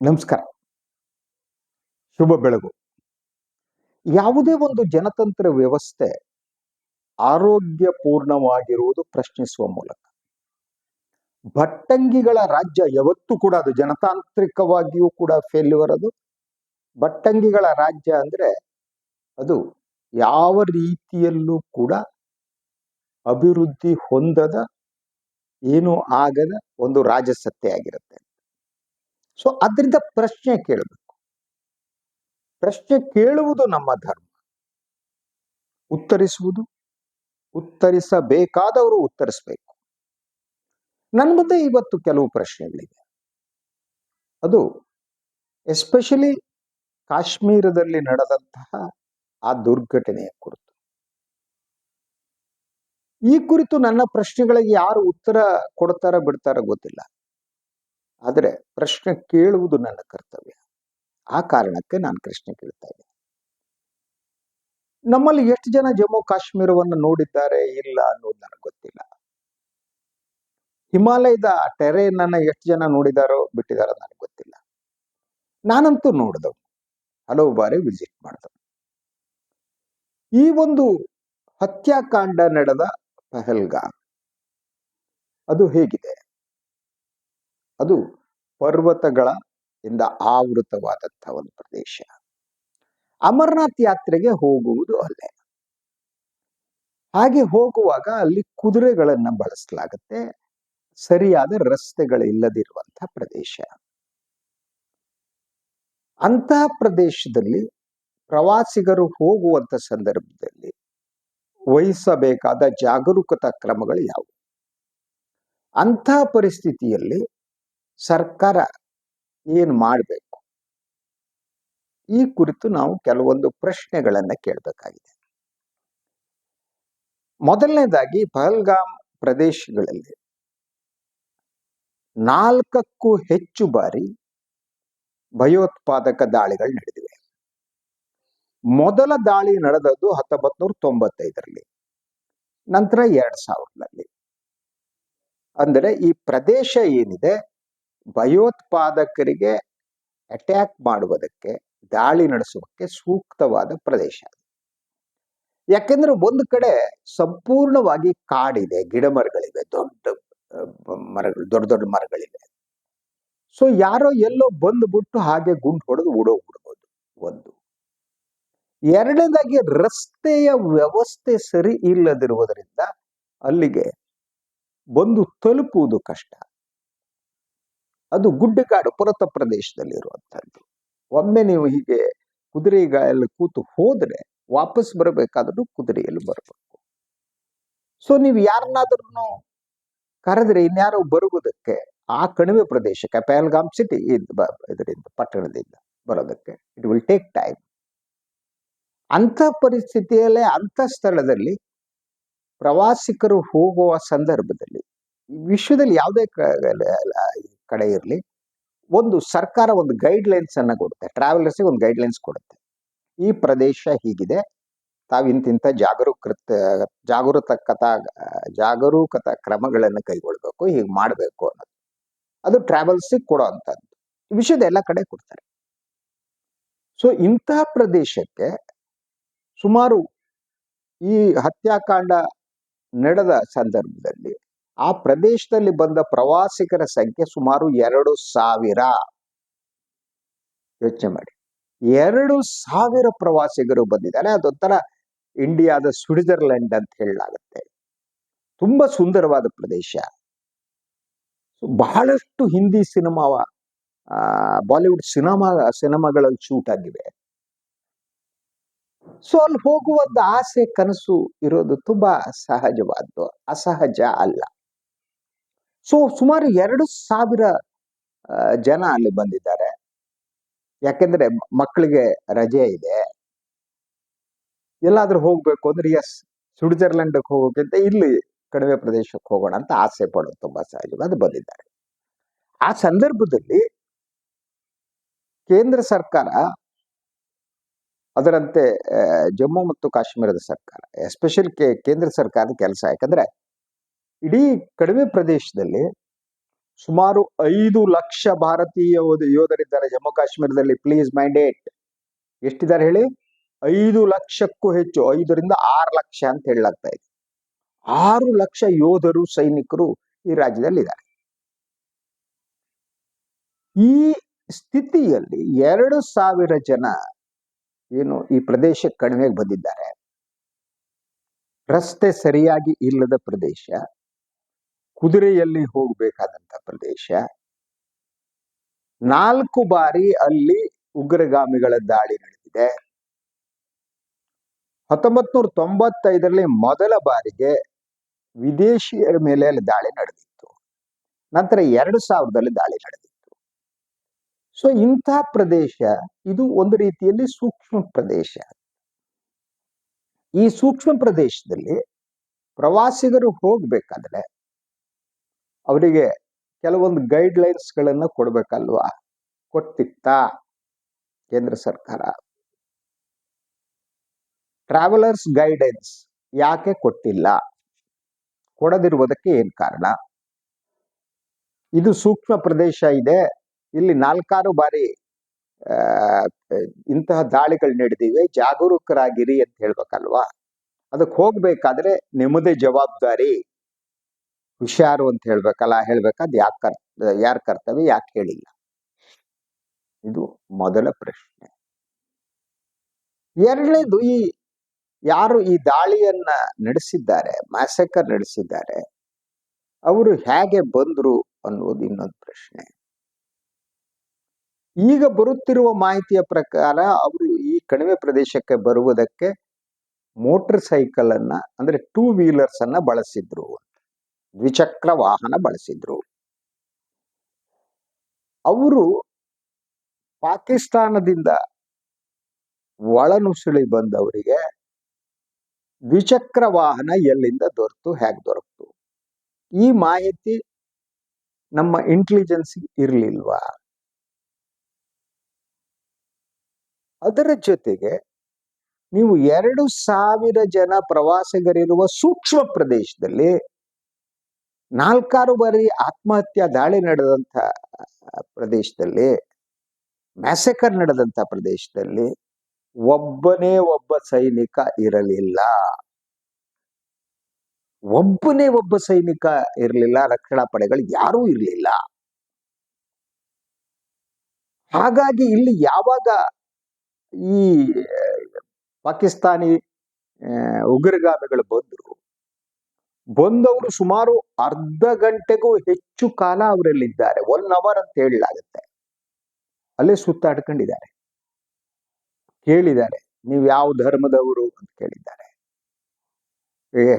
ನಮಸ್ಕಾರ. ಶುಭ ಬೆಳಗು. ಯಾವುದೇ ಒಂದು ಜನತಂತ್ರ ವ್ಯವಸ್ಥೆ ಆರೋಗ್ಯಪೂರ್ಣವಾಗಿರುವುದು ಪ್ರಶ್ನಿಸುವ ಮೂಲಕ. ಭಟ್ಟಂಗಿಗಳ ರಾಜ್ಯ ಯಾವತ್ತೂ ಕೂಡ ಅದು ಜನತಾಂತ್ರಿಕವಾಗಿಯೂ ಕೂಡ ಫೇಲ್ಯೂರ್ ಅದು. ಭಟ್ಟಂಗಿಗಳ ರಾಜ್ಯ ಅಂದ್ರೆ ಅದು ಯಾವ ರೀತಿಯಲ್ಲೂ ಕೂಡ ಅಭಿವೃದ್ಧಿ ಹೊಂದದ ಏನೂ ಆಗದ ಒಂದು ರಾಜಸತ್ತೆ ಆಗಿರುತ್ತೆ. ಸೊ ಅದರಿಂದ ಪ್ರಶ್ನೆ ಕೇಳಬೇಕು. ಪ್ರಶ್ನೆ ಕೇಳುವುದು ನಮ್ಮ ಧರ್ಮ. ಉತ್ತರಿಸುವುದು, ಉತ್ತರಿಸಬೇಕಾದವರು ಉತ್ತರಿಸಬೇಕು. ನನ್ನ ಮುಂದೆ ಇವತ್ತು ಕೆಲವು ಪ್ರಶ್ನೆಗಳಿವೆ. ಅದು ಎಸ್ಪೆಷಲಿ ಕಾಶ್ಮೀರದಲ್ಲಿ ನಡೆದಂತಹ ಆ ದುರ್ಘಟನೆಯ ಕುರಿತು. ಈ ಕುರಿತು ನನ್ನ ಪ್ರಶ್ನೆಗಳಿಗೆ ಯಾರು ಉತ್ತರ ಕೊಡ್ತಾರ ಬಿಡ್ತಾರ ಗೊತ್ತಿಲ್ಲ. ಆದರೆ ಪ್ರಶ್ನೆ ಕೇಳುವುದು ನನ್ನ ಕರ್ತವ್ಯ. ಆ ಕಾರಣಕ್ಕೆ ನಾನು ಪ್ರಶ್ನೆ ಕೇಳ್ತಾ ನಮ್ಮಲ್ಲಿ ಎಷ್ಟು ಜನ ಜಮ್ಮು ಕಾಶ್ಮೀರವನ್ನು ನೋಡಿದ್ದಾರೆ ಇಲ್ಲ ಅನ್ನೋದು ನನಗೆ ಗೊತ್ತಿಲ್ಲ. ಹಿಮಾಲಯದ ಟೆರೇನ್ ಎಷ್ಟು ಜನ ನೋಡಿದಾರೋ ಬಿಟ್ಟಿದಾರೋ ನನಗೆ ಗೊತ್ತಿಲ್ಲ. ನಾನಂತೂ ನೋಡಿದವು ಹಲವು ಬಾರಿ ವಿಸಿಟ್ ಮಾಡಿದವು ಈ ಒಂದು ಹತ್ಯಾಕಾಂಡ ನಡೆದ ಪಹಲ್ಗಾಮ್. ಅದು ಹೇಗಿದೆ? ಅದು ಪರ್ವತಗಳ ಇಂದ ಆವೃತವಾದಂತಹ ಒಂದು ಪ್ರದೇಶ. ಅಮರನಾಥ್ ಯಾತ್ರೆಗೆ ಹೋಗುವುದು ಅಲ್ಲೇ. ಹಾಗೆ ಹೋಗುವಾಗ ಅಲ್ಲಿ ಕುದುರೆಗಳನ್ನ ಬಳಸಲಾಗುತ್ತೆ. ಸರಿಯಾದ ರಸ್ತೆಗಳಿಲ್ಲದಿರುವಂತಹ ಪ್ರದೇಶ. ಅಂತಹ ಪ್ರದೇಶದಲ್ಲಿ ಪ್ರವಾಸಿಗರು ಹೋಗುವಂತ ಸಂದರ್ಭದಲ್ಲಿ ವಹಿಸಬೇಕಾದ ಜಾಗರೂಕತಾ ಕ್ರಮಗಳು ಯಾವುವು? ಅಂತಹ ಪರಿಸ್ಥಿತಿಯಲ್ಲಿ ಸರ್ಕಾರ ಏನು ಮಾಡಬೇಕು? ಈ ಕುರಿತು ನಾವು ಕೆಲವೊಂದು ಪ್ರಶ್ನೆಗಳನ್ನು ಕೇಳಬೇಕಾಗಿದೆ. ಮೊದಲನೇದಾಗಿ ಪಹಲ್ಗಾಮ್ ಪ್ರದೇಶಗಳಲ್ಲಿ ನಾಲ್ಕಕ್ಕೂ ಹೆಚ್ಚು ಬಾರಿ ಭಯೋತ್ಪಾದಕ ದಾಳಿಗಳು ನಡೆದಿವೆ. ಮೊದಲ ದಾಳಿ ನಡೆದದ್ದು ಹತ್ತೊಂಬತ್ನೂರ ತೊಂಬತ್ತೈದರಲ್ಲಿ ನಂತರ ಎರಡ್ ಸಾವಿರದಲ್ಲಿ. ಅಂದರೆ ಈ ಪ್ರದೇಶ ಏನಿದೆ? ಭಯೋತ್ಪಾದಕರಿಗೆ ಅಟ್ಯಾಕ್ ಮಾಡುವುದಕ್ಕೆ, ದಾಳಿ ನಡೆಸುವಕ್ಕೆ ಸೂಕ್ತವಾದ ಪ್ರದೇಶ ಯಾಕೆಂದ್ರೆ ಒಂದು ಕಡೆ ಸಂಪೂರ್ಣವಾಗಿ ಕಾಡಿದೆ, ಗಿಡ ಮರಗಳಿವೆ, ದೊಡ್ಡ ಮರಗಳು, ದೊಡ್ಡ ದೊಡ್ಡ ಮರಗಳಿವೆ. ಸೊ ಯಾರೋ ಎಲ್ಲೋ ಬಂದ್ಬಿಟ್ಟು ಹಾಗೆ ಗುಂಡು ಹೊಡೆದು ಓಡೋಗ್ಬಿಡ್ಬೋದು ಒಂದು. ಎರಡನೇದಾಗಿ ರಸ್ತೆಯ ವ್ಯವಸ್ಥೆ ಸರಿ ಇಲ್ಲದಿರುವುದರಿಂದ ಅಲ್ಲಿಗೆ ಬಂದು ತಲುಪುವುದು ಕಷ್ಟ. ಅದು ಗುಡ್ಡಗಾಡು, ಪುರತ ಪ್ರದೇಶದಲ್ಲಿ ಇರುವಂತಹದ್ದು ಒಮ್ಮೆ ನೀವು ಹೀಗೆ ಕುದುರೆಗಳಲ್ಲಿ ಕೂತು ಹೋದ್ರೆ ವಾಪಸ್ ಬರಬೇಕಾದ್ರೂ ಕುದುರೆಯಲ್ಲಿ ಬರಬೇಕು. ಸೊ ನೀವು ಯಾರನ್ನಾದ್ರೂ ಕರೆದ್ರೆ ಇನ್ಯಾರೋ ಬರುವುದಕ್ಕೆ ಆ ಕಣಿವೆ ಪ್ರದೇಶಕ್ಕೆ, ಪಹಲ್ಗಾಮ್ ಸಿಟಿ ಇದರಿಂದ, ಪಟ್ಟಣದಿಂದ ಬರೋದಕ್ಕೆ ಇಟ್ ವಿಲ್ ಟೇಕ್ ಟೈಮ್ ಅಂಥ ಪರಿಸ್ಥಿತಿಯಲ್ಲೇ, ಅಂಥ ಸ್ಥಳದಲ್ಲಿ ಪ್ರವಾಸಿಗರು ಹೋಗುವ ಸಂದರ್ಭದಲ್ಲಿ ವಿಶ್ವದಲ್ಲಿ ಯಾವುದೇ ಕಡೆ ಇರಲಿ. ಒಂದು ಸರ್ಕಾರ ಒಂದು ಗೈಡ್ ಲೈನ್ಸ್ ಅನ್ನ ಕೊಡುತ್ತೆ. ಟ್ರಾವೆಲರ್ಸ್ಗೆ ಒಂದು ಗೈಡ್ಲೈನ್ಸ್ ಕೊಡುತ್ತೆ. ಈ ಪ್ರದೇಶ ಹೀಗಿದೆ. ತಾವು ಇಂತಿಂಥ ಜಾಗರೂಕೃತ, ಜಾಗರೂಕತಾ ಜಾಗರೂಕತಾ ಕ್ರಮಗಳನ್ನು ಕೈಗೊಳ್ಬೇಕು, ಹೀಗೆ ಮಾಡಬೇಕು ಅನ್ನೋದು. ಅದು ಟ್ರಾವೆಲ್ಸಿಗೆ ಕೊಡೋ ಅಂಥದ್ದು ವಿಷಯದ ಎಲ್ಲ ಕಡೆ ಕೊಡ್ತಾರೆ. ಸೊ ಇಂತಹ ಪ್ರದೇಶಕ್ಕೆ ಸುಮಾರು ಈ ಹತ್ಯಾಕಾಂಡ ನಡೆದ ಸಂದರ್ಭದಲ್ಲಿ ಆ ಪ್ರದೇಶದಲ್ಲಿ ಬಂದ ಪ್ರವಾಸಿಗರ ಸಂಖ್ಯೆ ಸುಮಾರು ಎರಡು ಸಾವಿರ. ಯೋಚನೆ ಮಾಡಿ. ಎರಡು ಸಾವಿರ ಪ್ರವಾಸಿಗರು ಬಂದಿದ್ದಾರೆ. ಅದೊಂಥರ ಇಂಡಿಯಾದ ಸ್ವಿಟ್ಜರ್ಲೆಂಡ್ ಅಂತ ಹೇಳಲಾಗುತ್ತೆ. ತುಂಬಾ ಸುಂದರವಾದ ಪ್ರದೇಶ. ಬಹಳಷ್ಟು ಹಿಂದಿ ಸಿನಿಮಾವ ಬಾಲಿವುಡ್ ಸಿನಿಮಾ ಸಿನಿಮಾಗಳಲ್ಲಿ ಶೂಟ್ ಆಗಿವೆ. ಸೊ, ಅಲ್ಲಿ ಹೋಗುವಂತ ಆಸೆ, ಕನಸು ಇರೋದು ತುಂಬಾ ಸಹಜವಾದ್ದು. ಅಸಹಜ ಅಲ್ಲ. ಸೊ ಸುಮಾರು ಎರಡು ಸಾವಿರ ಜನ ಅಲ್ಲಿ ಬಂದಿದ್ದಾರೆ. ಯಾಕೆಂದ್ರೆ ಮಕ್ಕಳಿಗೆ ರಜೆ ಇದೆ. ಎಲ್ಲಾದ್ರೂ ಹೋಗ್ಬೇಕು ಅಂದ್ರೆ ಎಸ್ ಸ್ವಿಟ್ಜರ್ಲೆಂಡ್ಗೆ ಹೋಗೋಕ್ಕಿಂತ ಇಲ್ಲಿ ಕಡಿಮೆ ಪ್ರದೇಶಕ್ಕೆ ಹೋಗೋಣ ಅಂತ ಆಸೆ ಪಡೋದು ತುಂಬಾ ಸಹಜವಾಗಿ ಬಂದಿದ್ದಾರೆ. ಆ ಸಂದರ್ಭದಲ್ಲಿ ಕೇಂದ್ರ ಸರ್ಕಾರ, ಅದರಂತೆ ಜಮ್ಮು ಮತ್ತು ಕಾಶ್ಮೀರದ ಸರ್ಕಾರ, ಎಸ್ಪೆಷಲ್ ಕೇಂದ್ರ ಸರ್ಕಾರದ ಕೆಲಸ ಯಾಕಂದ್ರೆ ಇಡೀ ಕಡಿಮೆ ಪ್ರದೇಶದಲ್ಲಿ ಸುಮಾರು ಐದು ಲಕ್ಷ ಭಾರತೀಯ ಯೋಧ- ಯೋಧರಿದ್ದಾರೆ. ಜಮ್ಮು ಕಾಶ್ಮೀರದಲ್ಲಿ ಪ್ಲೀಸ್ ಮೈಂಡೇಟ್ ಎಷ್ಟಿದ್ದಾರೆ ಹೇಳಿ? ಐದು ಲಕ್ಷಕ್ಕೂ ಹೆಚ್ಚು, ಐದರಿಂದ ಆರು ಲಕ್ಷ ಅಂತ ಹೇಳಲಾಗ್ತಾ ಇದೆ. ಆರು ಲಕ್ಷ ಯೋಧರು, ಸೈನಿಕರು ಈ ರಾಜ್ಯದಲ್ಲಿ ಇದ್ದಾರೆ ಈ ಸ್ಥಿತಿಯಲ್ಲಿ ಎರಡು ಸಾವಿರ ಜನ ಏನು ಈ ಪ್ರದೇಶ ಕಣಿವೆಗೆ ಬಂದಿದ್ದಾರೆ. ರಸ್ತೆ ಸರಿಯಾಗಿ ಇಲ್ಲದ ಪ್ರದೇಶ. ಕುದುರೆಯಲ್ಲಿ ಹೋಗಬೇಕಾದಂತ ಪ್ರದೇಶ. ನಾಲ್ಕು ಬಾರಿ ಅಲ್ಲಿ ಉಗ್ರಗಾಮಿಗಳ ದಾಳಿ ನಡೆದಿದೆ. ಹತ್ತೊಂಬತ್ ನೂರ ತೊಂಬತ್ತೈದರಲ್ಲಿ ಮೊದಲ ಬಾರಿಗೆ ವಿದೇಶಿಯರ ಮೇಲೆ ಅಲ್ಲಿ ದಾಳಿ ನಡೆದಿತ್ತು. ನಂತರ ಎರಡು ಸಾವಿರದಲ್ಲಿ ದಾಳಿ ನಡೆದಿತ್ತು. ಸೊ ಇಂಥ ಪ್ರದೇಶ, ಇದು ಒಂದು ರೀತಿಯಲ್ಲಿ ಸೂಕ್ಷ್ಮ ಪ್ರದೇಶ. ಈ ಸೂಕ್ಷ್ಮ ಪ್ರದೇಶದಲ್ಲಿ ಪ್ರವಾಸಿಗರು ಹೋಗ್ಬೇಕಾದ್ರೆ ಅವರಿಗೆ ಕೆಲವೊಂದು ಗೈಡ್ ಲೈನ್ಸ್ ಗಳನ್ನ ಕೊಡ್ಬೇಕಲ್ವಾ? ಕೊಟ್ಟಿತ್ತಾ ಕೇಂದ್ರ ಸರ್ಕಾರ? ಟ್ರಾವೆಲರ್ಸ್ ಗೈಡೆನ್ಸ್ ಯಾಕೆ ಕೊಟ್ಟಿಲ್ಲ? ಕೊಡದಿರುವುದಕ್ಕೆ ಏನ್ ಕಾರಣ? ಇದು ಸೂಕ್ಷ್ಮ ಪ್ರದೇಶ ಇದೆ. ಇಲ್ಲಿ ನಾಲ್ಕಾರು ಬಾರಿ ಇಂತಹ ದಾಳಿಗಳು ನಡೆದಿವೆ. ಜಾಗರೂಕರಾಗಿರಿ ಅಂತ ಹೇಳ್ಬೇಕಲ್ವಾ? ಅದಕ್ಕೆ ಹೋಗ್ಬೇಕಾದ್ರೆ ನಿಮ್ಮದೇ ಜವಾಬ್ದಾರಿ. ಹುಷಾರು ಅಂತ ಹೇಳ್ಬೇಕಲ್ಲ, ಹೇಳ್ಬೇಕಾದ್ ಯಾಕೆ ಕರ್, ಯಾರ ಕರ್ತವ್ಯ ಯಾಕೆ ಹೇಳಿಲ್ಲ? ಇದು ಮೊದಲ ಪ್ರಶ್ನೆ. ಎರಡನೇದು ಈ ಯಾರು ಈ ದಾಳಿಯನ್ನ ನಡೆಸಿದ್ದಾರೆ ಮ್ಯಾಸಕರ್ ನಡೆಸಿದ್ದಾರೆ, ಅವರು ಹೇಗೆ ಬಂದ್ರು ಅನ್ನೋದು ಇನ್ನೊಂದು ಪ್ರಶ್ನೆ. ಈಗ ಬರುತ್ತಿರುವ ಮಾಹಿತಿಯ ಪ್ರಕಾರ ಅವರು ಈ ಕಣಿವೆ ಪ್ರದೇಶಕ್ಕೆ ಬರುವುದಕ್ಕೆ ಮೋಟರ್ ಸೈಕಲ್ ಅನ್ನ, ಅಂದ್ರೆ ಟೂ ವೀಲರ್ಸ್ ಅನ್ನ ಬಳಸಿದ್ರು ದ್ವಿಚಕ್ರ ವಾಹನ ಬಳಸಿದ್ರು. ಅವರು ಪಾಕಿಸ್ತಾನದಿಂದ ಒಳನುಸುಳಿ ಬಂದವರಿಗೆ ದ್ವಿಚಕ್ರ ವಾಹನ ಎಲ್ಲಿಂದ ದೊರೆತು, ಹೇಗೆ ದೊರಕ್ತು ಈ ಮಾಹಿತಿ ನಮ್ಮ ಇಂಟೆಲಿಜೆನ್ಸ್ ಇರಲಿಲ್ವಾ? ಅದರ ಜೊತೆಗೆ ನೀವು ಎರಡು ಸಾವಿರ ಜನ ಪ್ರವಾಸಿಗರಿರುವ ಸೂಕ್ಷ್ಮ ಪ್ರದೇಶದಲ್ಲಿ ನಾಲ್ಕಾರು ಬಾರಿ ಆತ್ಮಹತ್ಯಾ ದಾಳಿ ನಡೆದಂಥ ಪ್ರದೇಶದಲ್ಲಿ ಮ್ಯಾಸೆಕರ್ ನಡೆದಂಥ ಪ್ರದೇಶದಲ್ಲಿ ಒಬ್ಬನೇ ಒಬ್ಬ ಸೈನಿಕ ಇರಲಿಲ್ಲ. ಒಬ್ಬನೇ ಒಬ್ಬ ಸೈನಿಕ ಇರಲಿಲ್ಲ, ರಕ್ಷಣಾ ಪಡೆಗಳು ಯಾರೂ ಇರಲಿಲ್ಲ. ಹಾಗಾಗಿ ಇಲ್ಲಿ ಯಾವಾಗ ಈ ಪಾಕಿಸ್ತಾನಿ ಉಗ್ರಗಾಮಿಗಳು ಬಂದ್ರು ಬಂದವರು ಸುಮಾರು ಅರ್ಧ ಗಂಟೆಗೂ ಹೆಚ್ಚು ಕಾಲ ಅವರಲ್ಲಿದ್ದಾರೆ. ಒನ್ ಅವರ್ ಅಂತ ಹೇಳಲಾಗುತ್ತೆ. ಅಲ್ಲೇ ಸುತ್ತಾಡ್ಕೊಂಡಿದ್ದಾರೆ ಕೇಳಿದ್ದಾರೆ, ನೀವು ಯಾವ ಧರ್ಮದವರು? ಅಂತ ಕೇಳಿದ್ದಾರೆ.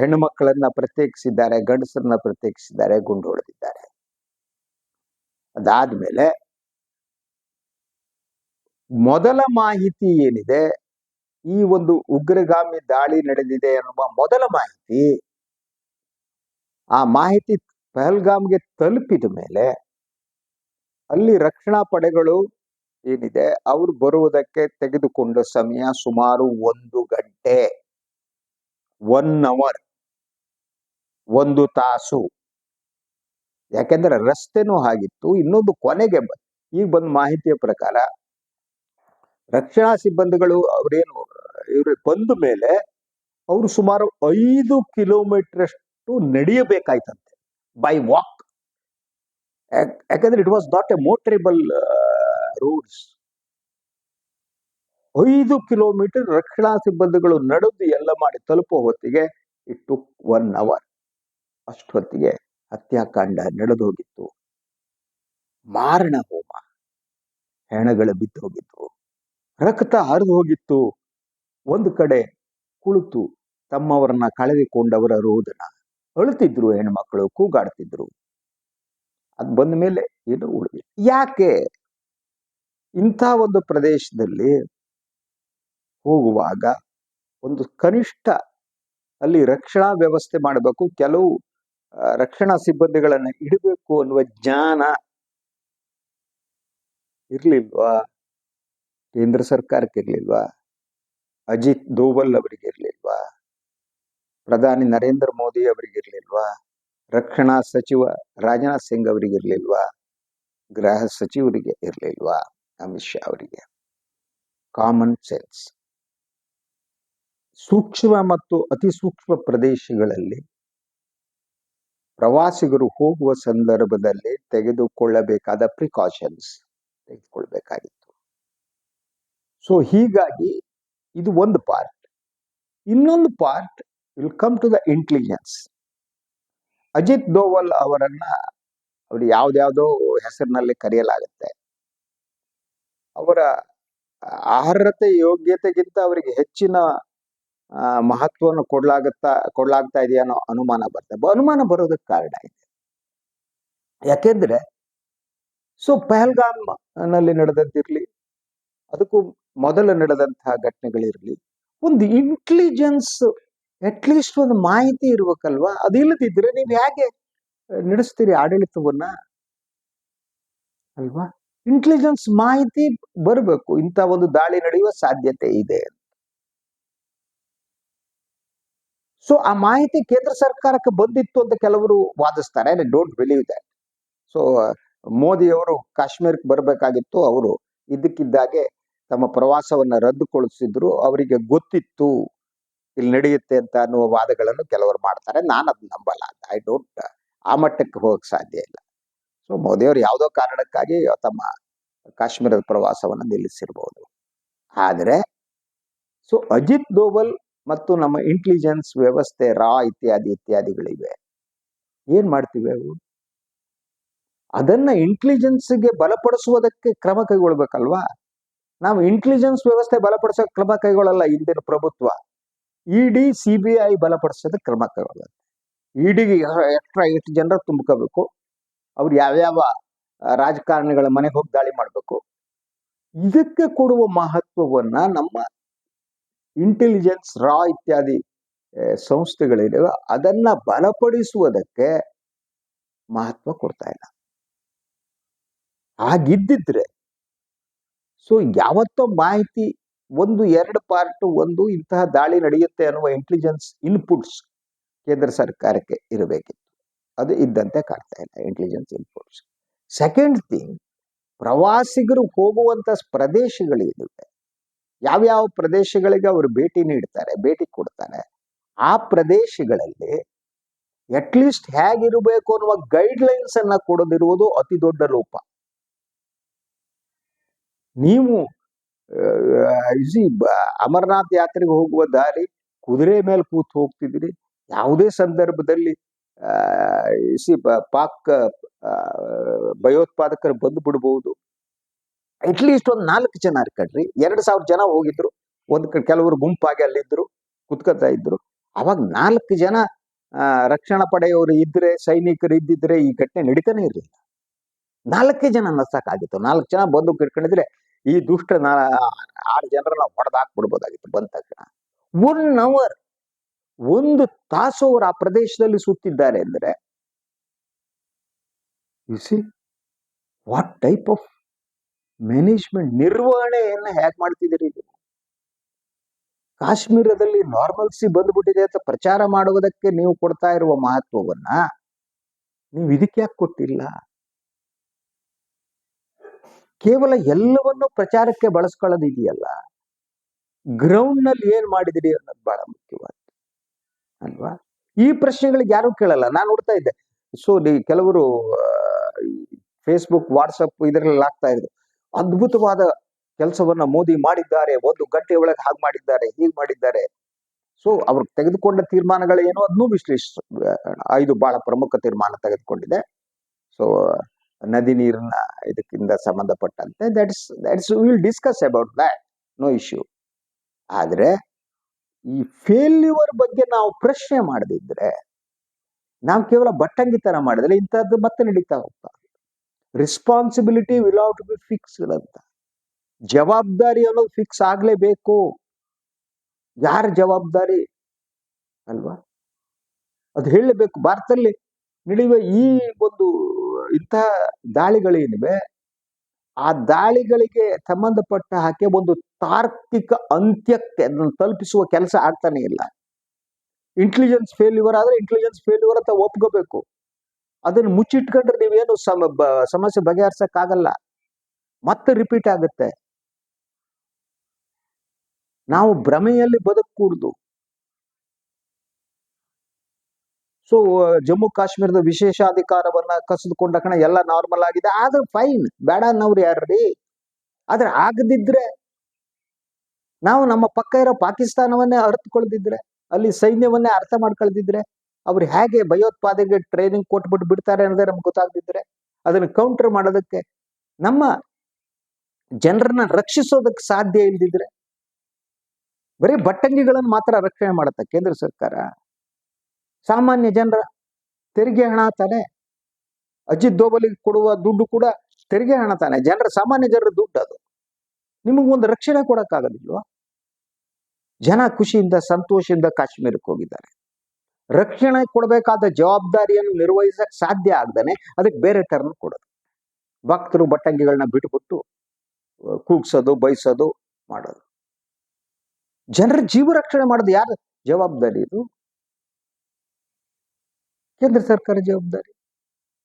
ಹೆಣ್ಣು ಮಕ್ಕಳನ್ನ ಪ್ರತ್ಯೇಕಿಸಿದ್ದಾರೆ, ಗಂಡಸರನ್ನ ಪ್ರತ್ಯೇಕಿಸಿದ್ದಾರೆ ಗುಂಡು ಹೊಡೆದಿದ್ದಾರೆ ಅದಾದ್ಮೇಲೆ ಮೊದಲ ಮಾಹಿತಿ ಏನಿದೆ, ಈ ಒಂದು ಉಗ್ರಗಾಮಿ ದಾಳಿ ನಡೆದಿದೆ ಅನ್ನುವ ಮೊದಲ ಮಾಹಿತಿ ಆ ಮಾಹಿತಿ ಪಹಲ್ಗಾಮ್ಗೆ ತಲುಪಿದ ಮೇಲೆ ಅಲ್ಲಿ ರಕ್ಷಣಾ ಪಡೆಗಳು ಏನಿದೆ, ಅವರು ಬರುವುದಕ್ಕೆ ತೆಗೆದುಕೊಂಡ ಸಮಯ ಸುಮಾರು ಒಂದು ಗಂಟೆ. ಒನ್ ಅವರ್ ಒಂದು ತಾಸು. ಯಾಕೆಂದ್ರೆ ರಸ್ತೆನೂ ಆಗಿತ್ತು, ಇನ್ನೊಂದು ಕೊನೆಗೆ ಈಗ ಬಂದ ಮಾಹಿತಿಯ ಪ್ರಕಾರ ರಕ್ಷಣಾ ಸಿಬ್ಬಂದಿಗಳು ಅವರೇನು ಇವ್ರಿಗೆ ಬಂದ ಮೇಲೆ ಅವರು ಸುಮಾರು ಐದು ಕಿಲೋಮೀಟರ್ ಅಷ್ಟು ನಡೆಯಬೇಕಾಯ್ತಂತೆ ಬೈ ವಾಕ್ ಯಾಕಂದ್ರೆ it was not a motorable roads ಐದು ಕಿಲೋಮೀಟರ್ ರಕ್ಷಣಾ ಸಿಬ್ಬಂದಿಗಳು ನಡೆದು ಎಲ್ಲ ಮಾಡಿ ತಲುಪೋ ಹೊತ್ತಿಗೆ ಇಟ್ ಟುಕ್ ಒನ್ ಅವರ್ ಅಷ್ಟೊತ್ತಿಗೆ ಹತ್ಯಾಕಾಂಡ ನಡೆದು ಹೋಗಿತ್ತು. ಮಾರಣ ಹೋಮ. ಹೆಣಗಳು ಬಿದ್ದು ಹೋಗಿತ್ತು. ರಕ್ತ ಹರಿದು ಹೋಗಿತ್ತು. ಒಂದು ಕಡೆ ಕುಳಿತು ತಮ್ಮವರನ್ನ ಕಳೆದುಕೊಂಡವರ ರೋದನ. ಅಳುತ್ತಿದ್ರು ಹೆಣ್ಮಕ್ಳು, ಕೂಗಾಡ್ತಿದ್ರು. ಅದ್ ಬಂದ ಮೇಲೆ ಏನು ಉಳಿದಿಲ್ಲ. ಯಾಕೆ? ಇಂಥ ಒಂದು ಪ್ರದೇಶದಲ್ಲಿ ಹೋಗುವಾಗ ಒಂದು ಕನಿಷ್ಠ ಅಲ್ಲಿ ರಕ್ಷಣಾ ವ್ಯವಸ್ಥೆ ಮಾಡಬೇಕು, ಕೆಲವು ರಕ್ಷಣಾ ಸಿಬ್ಬಂದಿಗಳನ್ನು ಇಡಬೇಕು ಅನ್ನುವ ಜ್ಞಾನ ಇರ್ಲಿಲ್ವಾ? ಕೇಂದ್ರ ಸರ್ಕಾರಕ್ಕೆ ಇರ್ಲಿಲ್ವಾ? ಅಜಿತ್ ದೋವಲ್ ಅವರಿಗೆ ಇರ್ಲಿಲ್ವಾ? ಪ್ರಧಾನಿ ನರೇಂದ್ರ ಮೋದಿ ಅವರಿಗಿರ್ಲಿಲ್ವಾ? ರಕ್ಷಣಾ ಸಚಿವ ರಾಜನಾಥ್ ಸಿಂಗ್ ಅವರಿಗಿರ್ಲಿಲ್ವಾ? ಗೃಹ ಸಚಿವರಿಗೆ ಇರಲಿಲ್ವಾ? ಅಮಿತ್ ಶಾ ಅವರಿಗೆ. Common sense. ಸೂಕ್ಷ್ಮ ಮತ್ತು ಅತಿ ಸೂಕ್ಷ್ಮ ಪ್ರದೇಶಗಳಲ್ಲಿ ಪ್ರವಾಸಿಗರು ಹೋಗುವ ಸಂದರ್ಭದಲ್ಲಿ ತೆಗೆದುಕೊಳ್ಳಬೇಕಾದ ಪ್ರಿಕಾಷನ್ಸ್ ತೆಗೆದುಕೊಳ್ಬೇಕಾಗಿತ್ತು. ಸೊ ಹೀಗಾಗಿ ಇದು ಒಂದು ಪಾರ್ಟ್ ಇನ್ನೊಂದು part will come to the intelligence Ajit Doval ಅವರನ್ನ ಅವರು ಯಾವ್ದ್ಯಾವ್ದೋ ಹೆಸರಿನಲ್ಲಿ ಕರೆಯಲಾಗುತ್ತೆ. ಅವರ ಅರ್ಹತೆ ಯೋಗ್ಯತೆಗಿಂತ ಅವರಿಗೆ ಹೆಚ್ಚಿನ ಮಹತ್ವವನ್ನು ಕೊಡ್ಲಾಗತ್ತಾ, ಕೊಡಲಾಗ್ತಾ ಇದೆಯಾ ಅನ್ನೋ ಅನುಮಾನ ಬರುತ್ತೆ ಅನುಮಾನ ಬರೋದಕ್ಕೆ ಕಾರಣ ಇದೆ. ಯಾಕೆಂದ್ರೆ, ಸೊ ಪಹಲ್ಗಾಮ್ನಲ್ಲಿ ನಡೆದದ್ದಿರ್ಲಿ, ಅದಕ್ಕೂ ಮೊದಲು ನಡೆದಂತಹ ಘಟನೆಗಳಿರಲಿ, ಒಂದು ಇಂಟೆಲಿಜೆನ್ಸ್ ಅಟ್ಲೀಸ್ಟ್ ಒಂದು ಮಾಹಿತಿ ಇರ್ಬೇಕಲ್ವಾ? ಅದಿಲ್ಲದಿದ್ರೆ ನೀವು ಹೇಗೆ ನಡೆಸ್ತೀರಿ ಆಡಳಿತವನ್ನ? ಅಲ್ವಾ? ಇಂಟೆಲಿಜೆನ್ಸ್ ಮಾಹಿತಿ ಬರಬೇಕು. ಇಂಥ ಒಂದು ದಾಳಿ ನಡೆಯುವ ಸಾಧ್ಯತೆ ಇದೆ ಸೊ ಆ ಮಾಹಿತಿ ಕೇಂದ್ರ ಸರ್ಕಾರಕ್ಕೆ ಬಂದಿತ್ತು ಅಂತ ಕೆಲವರು ವಾದಿಸ್ತಾರೆ. I don't believe that so Modi ಅವರು ಕಾಶ್ಮೀರಕ್ಕೆ ಬರಬೇಕಾಗಿತ್ತು. ಅವರು ಇದಕ್ಕಿದ್ದಾಗೆ ತಮ್ಮ ಪ್ರವಾಸವನ್ನ ರದ್ದುಗೊಳಿಸಿದ್ರು. ಅವರಿಗೆ ಗೊತ್ತಿತ್ತು. ಇಲ್ಲಿ ನಡೆಯುತ್ತೆ ಅಂತ ಅನ್ನುವ ವಾದಗಳನ್ನು ಕೆಲವರು ಮಾಡ್ತಾರೆ. ನಾನು ಅದನ್ನ ನಂಬಲ್ಲ ಐ ಡೋಂಟ್ ಆ ಮಟ್ಟಕ್ಕೆ ಹೋಗಕ್ ಸಾಧ್ಯ ಇಲ್ಲ. ಸೊ ಮೋದಿಯವರು ಯಾವುದೋ ಕಾರಣಕ್ಕಾಗಿ ತಮ್ಮ ಕಾಶ್ಮೀರದ ಪ್ರವಾಸವನ್ನು ನಿಲ್ಲಿಸಿರ್ಬೋದು. ಆದರೆ ಸೊ ಅಜಿತ್ ದೋವಲ್ ಮತ್ತು ನಮ್ಮ ಇಂಟೆಲಿಜೆನ್ಸ್ ವ್ಯವಸ್ಥೆ, ರಾ ಇತ್ಯಾದಿ ಇತ್ಯಾದಿಗಳಿವೆ. ಏನ್ ಮಾಡ್ತೀವಿ ಅವು? ಅದನ್ನ ಇಂಟೆಲಿಜೆನ್ಸ್ಗೆ ಬಲಪಡಿಸುವುದಕ್ಕೆ ಕ್ರಮ ಕೈಗೊಳ್ಬೇಕಲ್ವಾ? ನಾವು ಇಂಟೆಲಿಜೆನ್ಸ್ ವ್ಯವಸ್ಥೆ ಬಲಪಡಿಸೋ ಕ್ರಮ ಕೈಗೊಳ್ಳಲ್ಲ ಇಂದಿನ ಪ್ರಭುತ್ವ. ಇಡಿ ಸಿ ಬಿ ಐ ಬಲಪಡಿಸೋದಕ್ಕೆ ಕ್ರಮ ಕೈಗೊಳ್ಳುತ್ತೆ ಇಡಿಗೆ ಎಕ್ಸ್ಟ್ರಾ ಎಷ್ಟು ಜನರ ತುಂಬ್ಕೋಬೇಕು, ಅವ್ರು ಯಾವ್ಯಾವ ರಾಜಕಾರಣಿಗಳ ಮನೆಗೆ ಹೋಗಿ ದಾಳಿ ಮಾಡಬೇಕು. ಇದಕ್ಕೆ ಕೊಡುವ ಮಹತ್ವವನ್ನ ನಮ್ಮ ಇಂಟೆಲಿಜೆನ್ಸ್, ರಾ ಇತ್ಯಾದಿ ಸಂಸ್ಥೆಗಳಿದೆ ಅದನ್ನ ಬಲಪಡಿಸುವುದಕ್ಕೆ ಮಹತ್ವ ಕೊಡ್ತಾ ಇಲ್ಲ. ಹಾಗಿದ್ದಿದ್ರೆ, ಸೊ ಯಾವತ್ತೋ ಮಾಹಿತಿ ಒಂದು ಎರಡು ಪಾರ್ಟ್ ಒಂದು ಇಂತಹ ದಾಳಿ ನಡೆಯುತ್ತೆ ಅನ್ನುವ ಇಂಟೆಲಿಜೆನ್ಸ್ ಇನ್ಪುಟ್ಸ್ ಕೇಂದ್ರ ಸರ್ಕಾರಕ್ಕೆ ಇರಬೇಕಿತ್ತು. ಅದು ಇದ್ದಂತೆ ಕಾಣ್ತಾ ಇಲ್ಲ ಇಂಟೆಲಿಜೆನ್ಸ್ ಇನ್ಪುಟ್ಸ್ ಸೆಕೆಂಡ್ ಥಿಂಗ್ ಪ್ರವಾಸಿಗರು ಹೋಗುವಂತ ಪ್ರದೇಶಗಳಿವೆ ಯಾವ್ಯಾವ ಪ್ರದೇಶಗಳಿಗೆ ಅವರು ಭೇಟಿ ನೀಡ್ತಾರೆ, ಭೇಟಿ ಕೊಡ್ತಾರೆ, ಆ ಪ್ರದೇಶಗಳಲ್ಲಿ ಅಟ್ಲೀಸ್ಟ್ ಹೇಗಿರಬೇಕು ಅನ್ನುವ ಗೈಡ್ಲೈನ್ಸ್ ಅನ್ನ ಕೊಡದಿರುವುದು ಅತಿ ದೊಡ್ಡ ಲೋಪ ನೀವು ಇಸಿ ಅಮರನಾಥ್ ಯಾತ್ರೆಗೆ ಹೋಗುವ ದಾರಿ ಕುದುರೆ ಮೇಲೆ ಕೂತು ಹೋಗ್ತಿದ್ರಿ ಯಾವುದೇ ಸಂದರ್ಭದಲ್ಲಿ ಇಸಿ ಪಾಕ್ ಭಯೋತ್ಪಾದಕರು ಬಂದು ಬಿಡಬಹುದು ಅಟ್ಲೀಸ್ಟ್ ಒಂದು ನಾಲ್ಕು ಜನ ಅನ್ಕಡ್ರಿ ಎರಡು ಸಾವಿರ ಜನ ಹೋಗಿದ್ರು. ಒಂದ್ ಕೆಲವರು ಗುಂಪಾಗಿ ಅಲ್ಲಿದ್ರು ಕುತ್ಕೋತಾ ಇದ್ರು. ಅವಾಗ ನಾಲ್ಕು ಜನ ರಕ್ಷಣಾ ಪಡೆಯವರು ಇದ್ರೆ, ಸೈನಿಕರು ಇದ್ದಿದ್ರೆ ಈ ಘಟನೆ ನಡೀತಾನೆ ಇರಲಿಲ್ಲ. ನಾಲ್ಕೇ ಜನ ನಡ್ಸಕ್ಕಾಗಿತ್ತು. ನಾಲ್ಕು ಜನ ಬಂದು ಕಿಟ್ಕೊಂಡಿದ್ರೆ ಈ ದುಷ್ಟ ಆರು ಜನರನ್ನ ನಾವು ಹೊಡೆದು ಹಾಕ್ಬಿಡ್ಬೋದಾಗಿತ್ತು ಬಂದ ತಕ್ಷಣ. ಒನ್ ಅವರ್ ಒಂದು ತಾಸು ಅವರು ಆ ಪ್ರದೇಶದಲ್ಲಿ ಸುತ್ತಿದ್ದಾರೆ ಅಂದ್ರೆ you see what type of management ನಿರ್ವಹಣೆಯನ್ನ ಹ್ಯಾಕ್ ಮಾಡ್ತಿದ್ದೀರಿ ಇದು ಕಾಶ್ಮೀರದಲ್ಲಿ ನಾರ್ಮಲ್ಸಿ ಬಂದ್ಬಿಟ್ಟಿದೆ ಅಂತ ಪ್ರಚಾರ ಮಾಡುವುದಕ್ಕೆ ನೀವು ಕೊಡ್ತಾ ಇರುವ ಮಹತ್ವವನ್ನ ನೀವು ಇದಕ್ಕೆ ಯಾಕೆ ಕೊಟ್ಟಿಲ್ಲ? ಕೇವಲ ಎಲ್ಲವನ್ನು ಪ್ರಚಾರಕ್ಕೆ ಬಳಸ್ಕೊಳ್ಳೋದಿದೆಯಲ್ಲ? ಗ್ರೌಂಡ್ನಲ್ಲಿ ಏನ್ ಮಾಡಿದಿರಿ ಅನ್ನೋದು ಬಹಳ ಮುಖ್ಯವಾದ್ದು, ಅಲ್ವಾ? ಈ ಪ್ರಶ್ನೆಗಳಿಗೆ ಯಾರು ಕೇಳಲ್ಲ. ನಾನು ನೋಡ್ತಾ ಇದ್ದೆ. ಸೊ ಕೆಲವರು ಫೇಸ್ಬುಕ್ ವಾಟ್ಸಪ್ ಇದರಲ್ಲಿ ಆಗ್ತಾ ಇದ್ರು ಅದ್ಭುತವಾದ ಕೆಲಸವನ್ನ ಮೋದಿ ಮಾಡಿದ್ದಾರೆ, ಒಂದು ಗಂಟೆ ಒಳಗೆ ಹಾಗೆ ಮಾಡಿದ್ದಾರೆ, ಹೀಗೆ ಮಾಡಿದ್ದಾರೆ. ಸೊ ಅವ್ರು ತೆಗೆದುಕೊಂಡ ತೀರ್ಮಾನಗಳೇನು, ಅದನ್ನು ವಿಶ್ಲೇಷ ಇದು ಬಹಳ ಪ್ರಮುಖ ತೀರ್ಮಾನ ತೆಗೆದುಕೊಂಡಿದೆ. ಸೊ ನದಿ ನೀರಿನ ಇದಕ್ಕಿಂತ ಸಂಬಂಧಪಟ್ಟಂತೆ that's that's will discuss about that no issue ಆದ್ರೆ, ಈ ಫೇಲ್ಯೂರ್ ಬಗ್ಗೆ ನಾವು ಪ್ರಶ್ನೆ ಮಾಡದಿದ್ರೆ, ನಾವು ಕೇವಲ ಬಟ್ಟಂಗಿತನ ಮಾಡಿದ್ರೆ ಇಂಥದ್ದು ಮತ್ತೆ ನಡೀತಾ ಹೋಗ್ತಾ ರೆಸ್ಪಾನ್ಸಿಬಿಲಿಟಿ ವಿಲೌಟ್ ಬಿ ಫಿಕ್ಸ್ ಅಂತ. ಜವಾಬ್ದಾರಿ ಅನ್ನೋದು ಫಿಕ್ಸ್ ಆಗ್ಲೇಬೇಕು. ಯಾರ ಜವಾಬ್ದಾರಿ? ಅಲ್ವಾ? ಅದು ಹೇಳಬೇಕು ಭಾರತದಲ್ಲಿ ನಡೆಯುವ ಈ ಒಂದು ಇಂತಹ ದಾಳಿಗಳೇನಿವೆ ಆ ದಾಳಿಗಳಿಗೆ ಸಂಬಂಧಪಟ್ಟ ಹಾಗೆ ಒಂದು ತಾರ್ಕಿಕ ಅಂತ್ಯಕ್ಕೆ ಅದನ್ನು ತಲುಪಿಸುವ ಕೆಲಸ ಆಗ್ತಾನೆ ಇಲ್ಲ. ಇಂಟೆಲಿಜೆನ್ಸ್ ಫೇಲ್ಯೂರ್ ಆದ್ರೆ ಇಂಟೆಲಿಜೆನ್ಸ್ ಫೇಲ್ಯೂರ್ ಅಂತ ಒಪ್ಕೋಬೇಕು. ಅದನ್ನು ಮುಚ್ಚಿಟ್ಕೊಂಡ್ರೆ ನೀವೇನು ಸಮ ಸಮಸ್ಯೆ ಬಗೆಹರಿಸಕ್ಕಾಗಲ್ಲ. ಮತ್ತೆ ರಿಪೀಟ್ ಆಗುತ್ತೆ. ನಾವು ಭ್ರಮೆಯಲ್ಲಿ ಬದುಕೂಡ್ದು ಸೊ ಜಮ್ಮು ಕಾಶ್ಮೀರದ ವಿಶೇಷಾಧಿಕಾರವನ್ನ ಕಸಿದುಕೊಂಡ ಕಣ ಎಲ್ಲ ನಾರ್ಮಲ್ ಆಗಿದೆ. ಆದ್ರೆ ಫೈನ್ ಬೇಡ ಅನ್ನೋರು ಯಾರ್ರಿ ಆದ್ರೆ ಆಗದಿದ್ರೆ ನಾವು ನಮ್ಮ ಪಕ್ಕ ಇರೋ ಪಾಕಿಸ್ತಾನವನ್ನೇ ಅರ್ಥಕೊಳ್ದಿದ್ರೆ ಅಲ್ಲಿ ಸೈನ್ಯವನ್ನೇ ಅರ್ಥ ಮಾಡ್ಕೊಳ್ದಿದ್ರೆ, ಅವ್ರು ಹೇಗೆ ಭಯೋತ್ಪಾದಕ ಟ್ರೈನಿಂಗ್ ಕೊಟ್ಬಿಟ್ಟು ಬಿಡ್ತಾರೆ ಅನ್ನೋದೇ ನಮ್ಗೆ ಗೊತ್ತಾಗ್ದಿದ್ರೆ, ಅದನ್ನ ಕೌಂಟರ್ ಮಾಡೋದಕ್ಕೆ ನಮ್ಮ ಜನರನ್ನ ರಕ್ಷಿಸೋದಕ್ಕೆ ಸಾಧ್ಯ ಇಲ್ದಿದ್ರೆ ಬರೀ ಬಟ್ಟಂಗಿಗಳನ್ನು ಮಾತ್ರ ರಕ್ಷಣೆ ಮಾಡುತ್ತೆ ಕೇಂದ್ರ ಸರ್ಕಾರ. ಸಾಮಾನ್ಯ ಜನರ ತೆರಿಗೆ ಹಣ ತಾನೆ? ಅಜಿತ್ ದೋಬಲಿಗೆ ಕೊಡುವ ದುಡ್ಡು ಕೂಡ ತೆರಿಗೆ ಹಣ ತಾನೆ? ಜನರ ಸಾಮಾನ್ಯ ಜನರ ದುಡ್ಡು ಅದು. ನಿಮಗೊಂದು ರಕ್ಷಣೆ ಕೊಡೋಕ್ಕಾಗೋದಿಲ್ವಾ? ಜನ ಖುಷಿಯಿಂದ, ಸಂತೋಷದಿಂದ ಕಾಶ್ಮೀರಕ್ಕೆ ಹೋಗಿದ್ದಾರೆ. ರಕ್ಷಣೆ ಕೊಡಬೇಕಾದ ಜವಾಬ್ದಾರಿಯನ್ನು ನಿರ್ವಹಿಸಕ್ ಸಾಧ್ಯ ಆಗ್ದಾನೆ, ಅದಕ್ಕೆ ಬೇರೆ ಟರ್ನ್ ಕೊಡೋದು. ಭಕ್ತರು ಬಟ್ಟಂಗಿಗಳನ್ನ ಬಿಟ್ಬಿಟ್ಟು ಕೂಗ್ಸೋದು ಬಯಸೋದು ಮಾಡೋದು. ಜನರ ಜೀವ ರಕ್ಷಣೆ ಮಾಡೋದು ಯಾರ ಜವಾಬ್ದಾರಿ ಇದು? ಕೇಂದ್ರ ಸರ್ಕಾರ ಜವಾಬ್ದಾರಿ.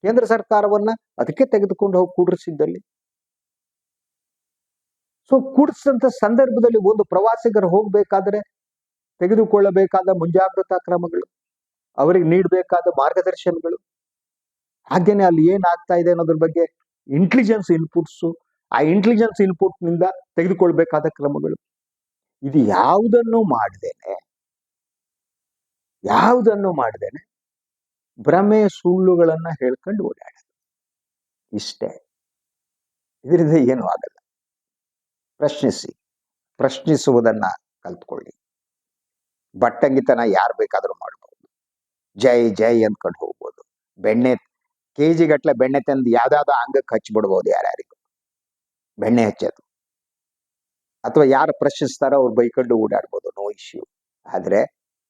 ಕೇಂದ್ರ ಸರ್ಕಾರವನ್ನ ಅದಕ್ಕೆ ತೆಗೆದುಕೊಂಡು ಹೋಗಿ ಕೂಡಿಸಿದ್ದಲ್ಲಿ. ಸೊ ಕೂಡಿಸಿದಂತ ಸಂದರ್ಭದಲ್ಲಿ ಒಂದು ಪ್ರವಾಸಿಗರು ಹೋಗ್ಬೇಕಾದ್ರೆ ತೆಗೆದುಕೊಳ್ಳಬೇಕಾದ ಮುಂಜಾಗ್ರತಾ ಕ್ರಮಗಳು, ಅವರಿಗೆ ನೀಡಬೇಕಾದ ಮಾರ್ಗದರ್ಶನಗಳು, ಹಾಗೇನೆ ಅಲ್ಲಿ ಏನಾಗ್ತಾ ಇದೆ ಅನ್ನೋದ್ರ ಬಗ್ಗೆ ಇಂಟೆಲಿಜೆನ್ಸ್ ಇನ್ಪುಟ್ಸು ಆ ಇಂಟೆಲಿಜೆನ್ಸ್ ಇನ್ಪುಟ್ನಿಂದ ತೆಗೆದುಕೊಳ್ಬೇಕಾದ ಕ್ರಮಗಳು. ಇದು ಯಾವುದನ್ನು ಮಾಡ್ದೇನೆ? ಯಾವುದನ್ನು ಮಾಡದೇನೆ? ಭ್ರಮೆ ಸುಳ್ಳುಗಳನ್ನ ಹೇಳ್ಕೊಂಡು ಓಡಾಡೋದು ಇಷ್ಟೇ. ಇದರಿಂದ ಏನೂ ಆಗಲ್ಲ. ಪ್ರಶ್ನಿಸಿ. ಪ್ರಶ್ನಿಸುವುದನ್ನ ಕಲ್ತ್ಕೊಳ್ಳಿ. ಬಟ್ಟಂಗಿತನ ಯಾರು ಬೇಕಾದ್ರೂ ಮಾಡ್ಬೋದು. ಜೈ ಜೈ ಅಂದ್ಕೊಂಡು ಹೋಗ್ಬೋದು. ಬೆಣ್ಣೆ ಕೆ ಜಿ ಗಟ್ಟಲೆ ಬೆಣ್ಣೆ ತಂದು ಯಾವ್ದಾವ್ದು ಅಂಗಕ್ಕೆ ಹಚ್ಬಿಡ್ಬೋದು ಯಾರ್ಯಾರಿಗೂ. ಬೆಣ್ಣೆ ಹಚ್ಚೋದು. ಅಥವಾ ಯಾರು ಪ್ರಶ್ನಿಸ್ತಾರೋ ಅವ್ರು ಬೈಕೊಂಡು ಓಡಾಡ್ಬೋದು. No issue. ಆದ್ರೆ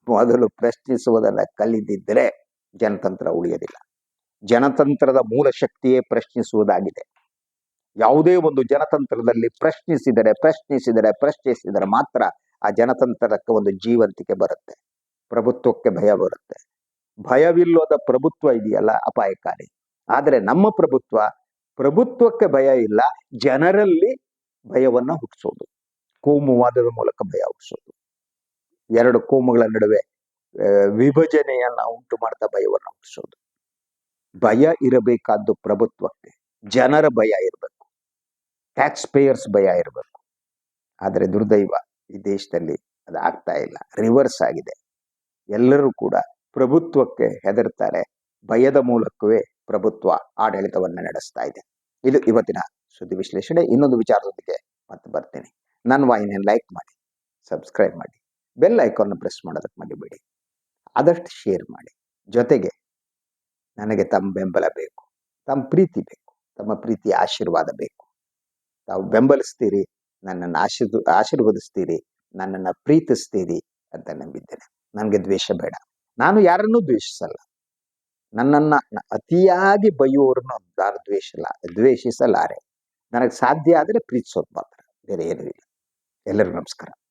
ಮೊದಲು ಪ್ರಶ್ನಿಸುವುದನ್ನ ಕಲಿದಿದ್ದರೆ ಜನತಂತ್ರ ಉಳಿಯೋದಿಲ್ಲ. ಜನತಂತ್ರದ ಮೂಲ ಶಕ್ತಿಯೇ ಪ್ರಶ್ನಿಸುವುದಾಗಿದೆ. ಯಾವುದೇ ಒಂದು ಜನತಂತ್ರದಲ್ಲಿ ಪ್ರಶ್ನಿಸಿದರೆ ಪ್ರಶ್ನಿಸಿದರೆ ಪ್ರಶ್ನಿಸಿದರೆ ಮಾತ್ರ ಆ ಜನತಂತ್ರಕ್ಕೆ ಒಂದು ಜೀವಂತಿಕೆ ಬರುತ್ತೆ. ಪ್ರಭುತ್ವಕ್ಕೆ ಭಯ ಬರುತ್ತೆ. ಭಯವಿಲ್ಲದ ಪ್ರಭುತ್ವ ಇದೆಯಲ್ಲ ಅಪಾಯಕಾರಿ. ಆದರೆ ನಮ್ಮ ಪ್ರಭುತ್ವ ಪ್ರಭುತ್ವಕ್ಕೆ ಭಯ ಇಲ್ಲ, ಜನರಲ್ಲಿ ಭಯವನ್ನ ಹುಟ್ಟಿಸೋದು. ಕೋಮುವಾದದ ಮೂಲಕ ಭಯ ಹುಟ್ಟಿಸೋದು. ಎರಡು ಕೋಮುಗಳ ನಡುವೆ ವಿಭಜನೆಯನ್ನ ಉಂಟು ಮಾಡ್ತಾ ಭಯವನ್ನ ಹುಟ್ಟಿಸೋದು. ಭಯ ಇರಬೇಕಾದ್ದು ಪ್ರಭುತ್ವಕ್ಕೆ. ಜನರ ಭಯ ಇರಬೇಕು. ಟ್ಯಾಕ್ಸ್ ಪೇಯರ್ಸ್ ಭಯ ಇರಬೇಕು. ಆದರೆ ದುರ್ದೈವ ಈ ದೇಶದಲ್ಲಿ ಅದು ಆಗ್ತಾ ಇಲ್ಲ. ರಿವರ್ಸ್ ಆಗಿದೆ. ಎಲ್ಲರೂ ಕೂಡ ಪ್ರಭುತ್ವಕ್ಕೆ ಹೆದರ್ತಾರೆ. ಭಯದ ಮೂಲಕವೇ ಪ್ರಭುತ್ವ ಆಡಳಿತವನ್ನ ನಡೆಸ್ತಾ ಇದೆ. ಇದು ಇವತ್ತಿನ ಸುದ್ದಿ ವಿಶ್ಲೇಷಣೆ. ಇನ್ನೊಂದು ವಿಚಾರದೊಂದಿಗೆ ಮತ್ತೆ ಬರ್ತೀನಿ. ನನ್ನ ವಾಹಿನಿಯನ್ನು ಲೈಕ್ ಮಾಡಿ ಸಬ್ಸ್ಕ್ರೈಬ್ ಮಾಡಿ ಬೆಲ್ ಐಕಾನ್ ಪ್ರೆಸ್ ಮಾಡೋದಕ್ಕೆ ಮರಿಬೇಡಿ. ಆದಷ್ಟು ಶೇರ್ ಮಾಡಿ. ಜೊತೆಗೆ ನನಗೆ ತಮ್ಮ ಬೆಂಬಲ ಬೇಕು. ತಮ್ಮ ಪ್ರೀತಿ ಬೇಕು. ತಮ್ಮ ಪ್ರೀತಿಯ ಆಶೀರ್ವಾದ ಬೇಕು. ತಾವು ಬೆಂಬಲಿಸ್ತೀರಿ, ನನ್ನನ್ನು ಆಶೀರ್ ಆಶೀರ್ವದಿಸ್ತೀರಿ, ನನ್ನನ್ನು ಪ್ರೀತಿಸ್ತೀರಿ ಅಂತ ನಂಬಿದ್ದೇನೆ. ನನಗೆ ದ್ವೇಷ ಬೇಡ. ನಾನು ಯಾರನ್ನೂ ದ್ವೇಷಿಸಲ್ಲ. ನನ್ನನ್ನ ಅತಿಯಾಗಿ ಬೈಯುವವರನ್ನು ನಾನು ದ್ವೇಷಲ್ಲ, ದ್ವೇಷಿಸಲಾರೆ. ನನಗೆ ಸಾಧ್ಯ ಆದರೆ ಪ್ರೀತಿಸೋದು ಮಾತ್ರ. ಬೇರೆ ಏನೂ ಇಲ್ಲ. ಎಲ್ಲರಿಗೂ ನಮಸ್ಕಾರ.